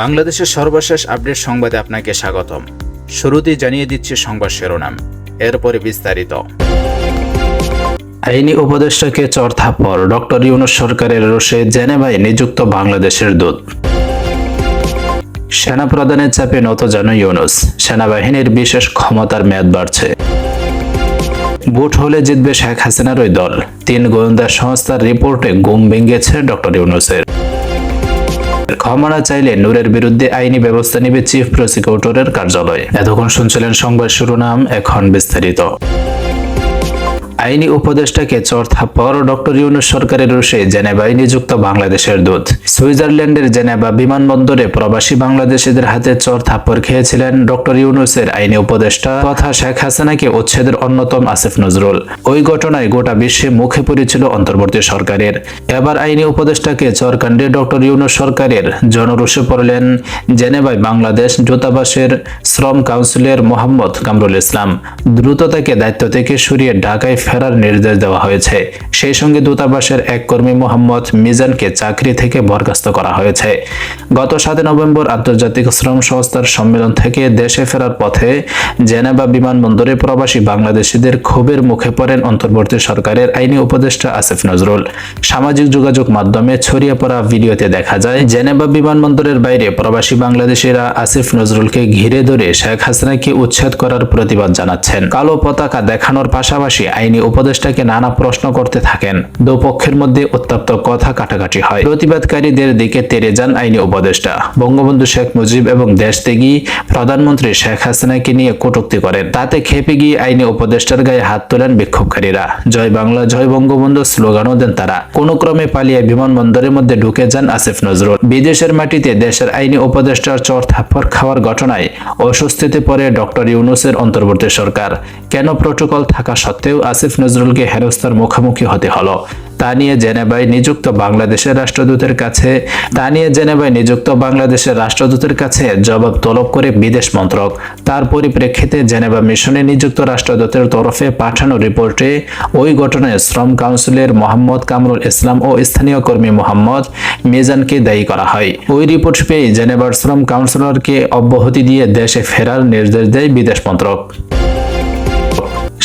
বাংলাদেশের সর্বশেষ আপডেট সংবাদে আপনাকে স্বাগতম। শুরুতেই জানিয়ে দিচ্ছে সংবাদ শিরোনাম। এরপরে বিস্তারিত। আইনি উপদেষ্টাকে চর থাপ্পড়, ডক্টর ইউনুস সরকারের রোষে জেনেভায় নিযুক্ত বাংলাদেশের দূত। সেনা প্রধানের চাপে নত যেন ইউনুস, সেনাবাহিনীর বিশেষ ক্ষমতার মেয়াদ বাড়ছে। ভোট হলে জিতবে শেখ হাসিনার ওই দল। তিন গোয়েন্দা সংস্থার রিপোর্টে গুম ভেঙেছে ডক্টর ইউনুসের। ক্ষমা চাইলে নূরের বিরুদ্ধে আইনি ব্যবস্থা নেবে চিফ প্রসিকিউটরের কার্যালয়। এতক্ষণ শুনছিলেন সংবাদ শিরোনাম, এখন বিস্তারিত। আইনি উপদেষ্টাকে চর থাপ্পড়, ডক্টর ইউনুস সরকারের রোষে জেনেভায় নিযুক্ত বাংলাদেশের দূত। সুইজারল্যান্ডের জেনেভা বিমানবন্দরে প্রবাসী বাংলাদেশিদের হাতে চর থাপ্পড় খেয়েছিলেন ডক্টর ইউনুসের আইনি উপদেষ্টা, তথা শেখ হাসিনাকে উচ্ছেদের অন্যতম আসিফ নজরুল। ওই ঘটনায় গোটা বিশ্বে মুখে পড়েছিল অন্তর্বর্তী সরকারের। এবার আইনি উপদেষ্টাকে চরকাণ্ডে ডক্টর ইউনুস সরকারের জনরোষে পড়লেন জেনেভায় বাংলাদেশ দূতাবাসের শ্রম কাউন্সিলের মোহাম্মদ কামরুল ইসলাম। দ্রুত তাকে দায়িত্ব থেকে সরিয়ে ঢাকায় ফেরার নির্দেশ দেওয়া হয়েছে। সেই সঙ্গে দূতাবাসের এক কর্মী মোহাম্মদ মিজানকে চাকরি থেকে বরখাস্ত করা হয়েছে। গত সাত নভেম্বর আন্তর্জাতিক শ্রম সংস্থার সম্মেলন থেকে দেশে ফেরার পথে জেনেভা বিমানবন্দরে প্রবাসী বাংলাদেশিদের ক্ষোভের মুখে পড়েন অন্তর্বর্তী সরকারের আইনি উপদেষ্টা আসিফ নজরুল। সামাজিক যোগাযোগ মাধ্যমে ছড়িয়ে পড়া ভিডিওতে দেখা যায়, জেনেভা বিমানবন্দরের বাইরে প্রবাসী বাংলাদেশিরা আসিফ নজরুলকে ঘিরে ধরে শেখ হাসিনাকে উচ্ছেদ করার প্রতিবাদ জানাচ্ছেন। কালো পতাকা দেখানোর পাশাপাশি আইনি উপদেষ্টাকে নানা প্রশ্ন করতে থাকেন। দুপক্ষের মধ্যে উত্তপ্ত কথা কাটাকাটি হয়। প্রতিবাদকারীদের দিকে তেরে যান আইনি উপদেষ্টা। বঙ্গবন্ধু শেখ মুজিব এবং দেশত্যাগী প্রধানমন্ত্রী শেখ হাসিনাকে নিয়ে কটূক্তি করেন। তাতে খেপে গিয়ে আইনি উপদেষ্টার গায়ে হাত তোলেন বিক্ষোভকারীরা। জয় বাংলা, জয় বঙ্গবন্ধু স্লোগানও দেন তারা। কোনো ক্রমে পালিয়ে বিমানবন্দরের মধ্যে ঢুকে যান আসিফ নজরুল। বিদেশের মাটিতে দেশের আইনি উপদেষ্টার চর থাপ্পড় খাওয়ার ঘটনায় অস্বস্তিতে পড়ে ডক্টর ইউনুসের অন্তর্বর্তী সরকার। কেন প্রোটোকল থাকা সত্ত্বেও আসিফ নজরুলকে হেনস্থার মুখোমুখি হতে হলো? তা নিয়ে জেনেভায় নিযুক্ত বাংলাদেশের রাষ্ট্রদূতের কাছে, তা নিয়ে জেনেভায় নিযুক্ত বাংলাদেশের রাষ্ট্রদূতের কাছে জবাব তলব করে বিদেশ মন্ত্রক। তার পরিপ্রেক্ষিতে জেনেভা মিশনে নিযুক্ত রাষ্ট্রদূতের তরফে পাঠানো রিপোর্টে ওই ঘটনায় শ্রম কাউন্সিলের মোহাম্মদ কামরুল ইসলাম ও স্থানীয় কর্মী মোহাম্মদ মিজানকে দায়ী করা হয়। ওই রিপোর্ট পেয়ে জেনেভার শ্রম কাউন্সিলরকে অব্যাহতি দিয়ে দেশে ফেরার নির্দেশ দেয় বিদেশ মন্ত্রক।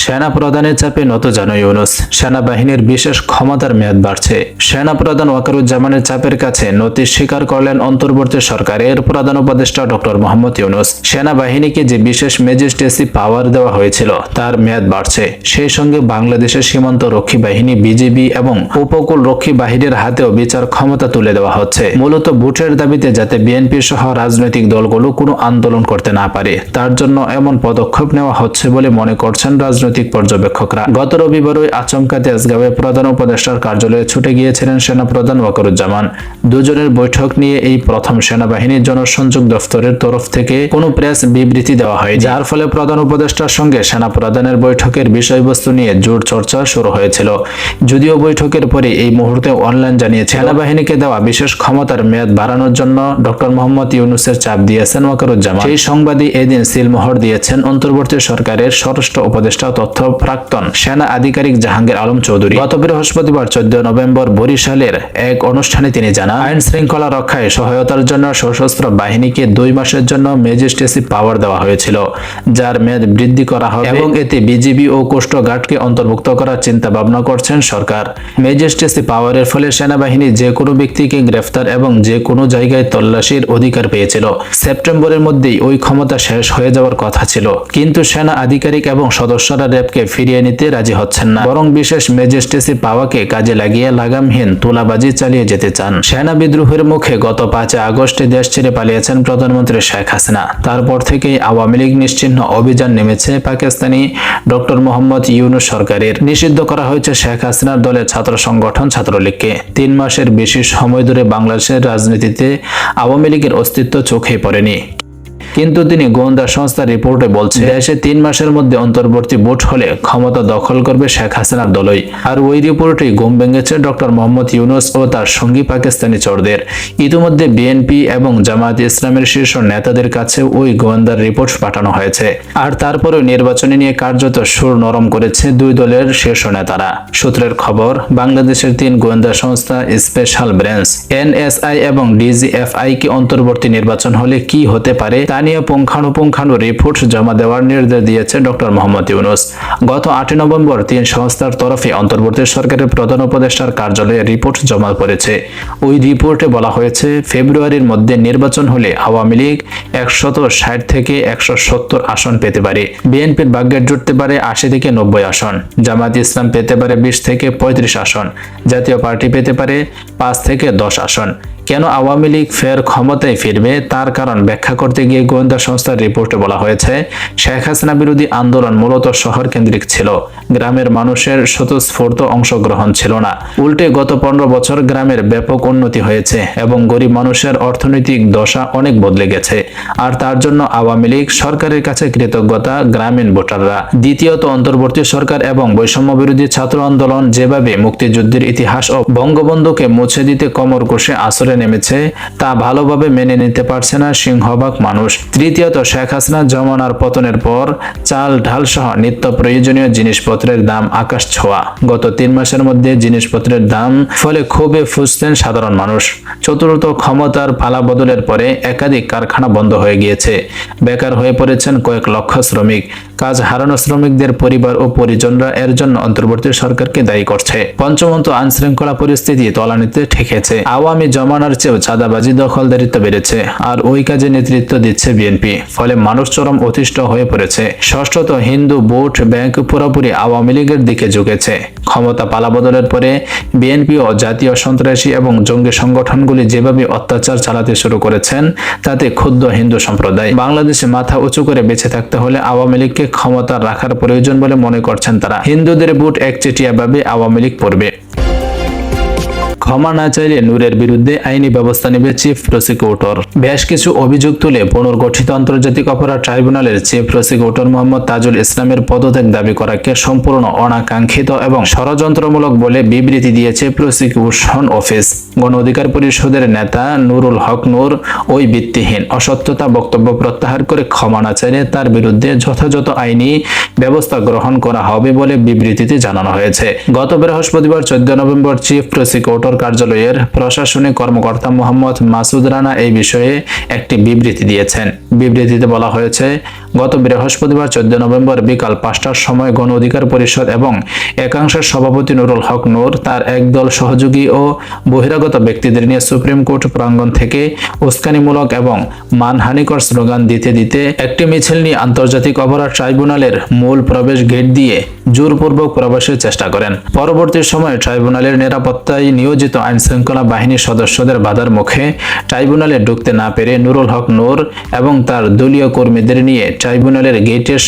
সেনা প্রধানের চাপে নত যেন ইউনুস। সেনাবাহিনীর বিশেষ ক্ষমতার মেয়াদ বাড়ছে। সেনা প্রধান ওয়াকারুজ্জামানের চাপের কাছে নতি স্বীকার করলেন অন্তর্বর্তী সরকারের প্রধান উপদেষ্টা ডক্টর মোহাম্মদ ইউনুস। সেনাবাহিনীকে যে বিশেষ ম্যাজিস্ট্রেসি পাওয়ার দেওয়া হয়েছিল, তার মেয়াদ বাড়ছে। সেই সঙ্গে বাংলাদেশের সীমান্ত রক্ষী বাহিনী, বিজিবি এবং উপকূল রক্ষী বাহিনীর হাতেও বিচার ক্ষমতা তুলে দেওয়া হচ্ছে। মূলত ভোটের দাবিতে যাতে বিএনপি সহ রাজনৈতিক দলগুলো কোনো আন্দোলন করতে না পারে, তার জন্য এমন পদক্ষেপ নেওয়া হচ্ছে বলে মনে করছেন রাজনৈতিক পর্যবেক্ষকরা। গত রবিবারই আচমকা তেজগাঁওয়ে প্রধান উপদেষ্টার কার্যালয়ে ছুটে গিয়েছিলেন সেনাপ্রধান ওয়াকারুজ্জামান। দুজনের বৈঠক নিয়ে এই প্রথম সেনাবাহিনীর জনসংযোগ দফতরের তরফ থেকে কোনো প্রেস বিবৃতি দেওয়া হয় যার ফলে প্রধান উপদেষ্টার সঙ্গে সেনাপ্রধানের বৈঠকের বিষয়বস্তু নিয়ে জোর চর্চা শুরু হয়েছিল। যদিও বৈঠকের পরে এই মুহূর্তে অনলাইন জানিয়েছে, সেনাবাহিনীকে দেওয়া বিশেষ ক্ষমতার মেয়াদ বাড়ানোর জন্য ডক্টর মোহাম্মদ ইউনুসের চাপ দিয়েছেন ওয়াকারুজ্জামান। সেই সংবাদই এদিন সিলমোহর দিয়েছেন। অন্তর্বর্তী সরকারের স্বরাষ্ট্র উপদেষ্টা তথ্য প্রাক্তন সেনা আধিকারিক জাহাঙ্গীর আলম চৌধুরী গত বৃহস্পতিবার চোদ্দ নভেম্বর বরিশালের এক অনুষ্ঠানে তিনি জানান, আইন শৃঙ্খলা রক্ষায় সহায়তার জন্য সশস্ত্র বাহিনীকে দুই মাসের জন্য ম্যাজিস্ট্রেসি পাওয়ার দেওয়া হয়েছিল, যার মেয়াদ বৃদ্ধি করা হবে এবং এতে বিজিবি ও গার্ডকে অন্তর্ভুক্ত করার চিন্তা ভাবনা করছেন সরকার। ম্যাজিস্ট্রেসি পাওয়ারের ফলে সেনাবাহিনী যে কোনো ব্যক্তিকে গ্রেফতার এবং যে কোনো জায়গায় তল্লাশির অধিকার পেয়েছিল। সেপ্টেম্বরের মধ্যেই ওই ক্ষমতা শেষ হয়ে যাওয়ার কথা ছিল। কিন্তু সেনা আধিকারিক এবং সদস্যরা র্যাবকে ফিরিয়ে নিতে রাজি হচ্ছেন না। বরং বিশেষ ম্যাজিস্ট্রেসি পাওয়াকে কাজে লাগিয়ে লাগামহীন তোলাবাজি চালিয়ে যেতে চান। সেনা বিদ্রোহের মুখে গত পাঁচ আগস্টে দেশ ছেড়ে পালিয়েছেন প্রধানমন্ত্রী শেখ হাসিনা। তারপর থেকেই আওয়ামী লীগ নিশ্চিহ্ন অভিযান নেমেছে পাকিস্তানি ডক্টর মোহাম্মদ ইউনুস সরকারের। নিষিদ্ধ করা হয়েছে শেখ হাসিনার দলের ছাত্র সংগঠন ছাত্রলীগকে। তিন মাসের বেশি সময় ধরে বাংলাদেশের রাজনীতিতে আওয়ামী লীগের অস্তিত্ব চোখে পড়েনি। কিন্তু তিনি গোয়েন্দা সংস্থার রিপোর্টে বলছে, দেশে তিন মাসের মধ্যে অন্তর্বর্তী ভোট হলে ক্ষমতা দখল করবে শেখ হাসিনার দলই। আর ওই রিপোর্টে ঘুম ভেঙেছে ডক্টর মোহাম্মদ ইউনুস ও তার সঙ্গী পাকিস্তানি চোরদের। ইতিমধ্যে বিএনপি এবং জামায়াত ইসলামের শীর্ষ নেতাদের কাছে ওই গোয়েন্দার রিপোর্ট পাঠানো হয়েছে। আর তারপরেও নির্বাচনে নিয়ে কার্যত সুর নরম করেছে দুই দলের শীর্ষ নেতারা। সূত্রের খবর, বাংলাদেশের তিন গোয়েন্দা সংস্থা স্পেশাল ব্রাঞ্চ, এনএসআই এবং ডিজিএফআই কি অন্তর্বর্তী নির্বাচন হলে কি হতে পারে তা নিয়ে পুঙ্খানুপুঙ্খানু রিপোর্ট জমা দেওয়ার নির্দেশ দিয়েছে ডক্টর মোহাম্মদ ইউনুস। গত আটই নভেম্বর তিন সংস্থার তরফে অন্তর্বর্তী সরকারের প্রধান উপদেষ্টার কার্যালয়ে রিপোর্ট জমা পড়েছে। ওই রিপোর্টে বলা হয়েছে, ফেব্রুয়ারির মধ্যে নির্বাচন হলে আওয়ামী লীগ একশত ষাট থেকে একশো সত্তর আসন পেতে পারে। বিএনপির ভাগ্যের জুটতে পারে আশি থেকে নব্বই আসন। জামাত ইসলাম পেতে পারে বিশ থেকে পঁয়ত্রিশ আসন। জাতীয় পার্টি পেতে পারে পাঁচ থেকে দশ আসন। কেন আওয়ামী লীগ ফের ক্ষমতায় ফিরবে? তার কারণ ব্যাখ্যা করতে গিয়ে গোয়েন্দা সংস্থার রিপোর্টে বলা হয়েছে, শেখ হাসিনা বিরোধী আন্দোলন মূলত শহর কেন্দ্রিক ছিল। গ্রামের মানুষের স্বতঃস্ফূর্ত অংশগ্রহণ ছিল না। উল্টে গত পনেরো বছর গ্রামের ব্যাপক উন্নতি হয়েছে এবং গরিব মানুষের অর্থনৈতিক দশা অনেক বদলে গেছে। আর তার জন্য আওয়ামী লীগ সরকারের কাছে কৃতজ্ঞতা গ্রামীণ ভোটাররা। দ্বিতীয়ত, অন্তর্বর্তী সরকার এবং বৈষম্য বিরোধী ছাত্র আন্দোলন যেভাবে মুক্তিযুদ্ধের ইতিহাস ও বঙ্গবন্ধুকে মুছে দিতে কমর কষে আসরে নেমেছে, তা ভালোভাবে মেনে নিতে পারছে না সিংহভাগ মানুষ। তৃতীয়ত শেখ হাসিনা জমানার পতনের পর চাল ঢাল সহ নিত্য প্রয়োজনীয় জিনিসপত্রের দাম আকাশ ছোঁয়া। গত তিন মাসের মধ্যে জিনিসপত্রের দাম ফলে খুবই ফুসছেন সাধারণ মানুষ। চতুর্থ ক্ষমতার পালা বদলের পরে একাধিক কারখানা বন্ধ হয়ে গিয়েছে। বেকার হয়ে পড়েছেন কয়েক লক্ষ শ্রমিক। কাজ হারানো শ্রমিকদের পরিবার ও পরিজনরা এর জন্য অন্তর্বর্তী সরকারকে দায়ী করছে। পঞ্চমন্ত আইনশৃঙ্খলা পরিস্থিতি তলানিতে ঠেকেছে। আওয়ামী জমানার চেয়েও চাঁদাবাজি দখলদারিত্ব বেড়েছে আর ওই কাজে নেতৃত্ব দিচ্ছে বিএনপি। ফলে মানুষ চরম অতিষ্ঠ হয়ে পড়েছে। ষষ্ঠত হিন্দু বোট ব্যাংক পুরোপুরি আওয়ামী লীগের দিকে ঝুঁকেছে। ক্ষমতা পালাবদলের পরে বিএনপি ও জাতীয় সন্ত্রাসী এবং জঙ্গি সংগঠনগুলি যেভাবে অত্যাচার চালাতে শুরু করেছেন, তাতে ক্ষুদ্র হিন্দু সম্প্রদায়। বাংলাদেশে মাথা উঁচু করে বেঁচে থাকতে হলে আওয়ামী লীগকে ক্ষমতা রাখার প্রয়োজন বলে মনে করছেন তারা। হিন্দুদের ভোট একচেটিয়াভাবে আওয়ামী লীগ পড়বে ক্ষমা না চাইলে নূরের বিরুদ্ধে আইনি ব্যবস্থা নেবে চিফ প্রসিকিউটর। বেশ কিছু অভিযোগ তুলে পুনর্গঠিত আন্তর্জাতিক অপরাধ ট্রাইব্যুনালের চিফ প্রসিকিউটর মোহাম্মদ তাজুল ইসলামের পদত্যাগ দাবি করাকে সম্পূর্ণ অনাকাঙ্ক্ষিত এবং ষড়যন্ত্রমূলক বলে বিবৃতি দিয়েছে প্রসিকিউশন অফিস। গণ অধিকার পরিষদের নেতা নুরুল হক নূর ওই ভিত্তিহীন, অসত্যতা বক্তব্য প্রত্যাহার করে ক্ষমা না চাইলে তার বিরুদ্ধে যথাযথ আইনি ব্যবস্থা গ্রহণ করা হবে বলে বিবৃতিতে জানানো হয়েছে। গত বৃহস্পতিবার চোদ্দ নভেম্বর চিফ প্রসিকিউটর কার্যালয়ের প্রশাসনিক কর্মকর্তা মোহাম্মদ মাসুদ রানা এই বিষয়ে একটি বিবৃতি দিয়েছেন। বিবৃতিতে বলা হয়েছে গত বৃহস্পতিবার চোদ্দ নভেম্বর বিকাল পাঁচটার সময় গণ অধিকার পরিষদ এবং একাংশের সভাপতি নুরুল হক নূর, তার একদল সহযোগী ও বহিরাগত ব্যক্তিদের নিয়ে সুপ্রিম কোর্ট প্রাঙ্গণ থেকে উস্কানিমূলক এবং মানহানিকর স্লোগান দিতে দিতে একটি মিছিল নিয়ে আন্তর্জাতিক অপরাধ ট্রাইব্যুনালের মূল প্রবেশ গেট দিয়ে জোরপূর্বক প্রবেশের চেষ্টা করেন। পরবর্তী সময়ে ট্রাইব্যুনালের নিরাপত্তায় নিয়োজিত আইন শৃঙ্খলা বাহিনীর সদস্যদের বাধার মুখে ট্রাইব্যুনালে ঢুকতে না পেরে নুরুল হক নূর এবং তার দলীয় কর্মীদের নিয়ে ট্রাইব্যুনালের গেটের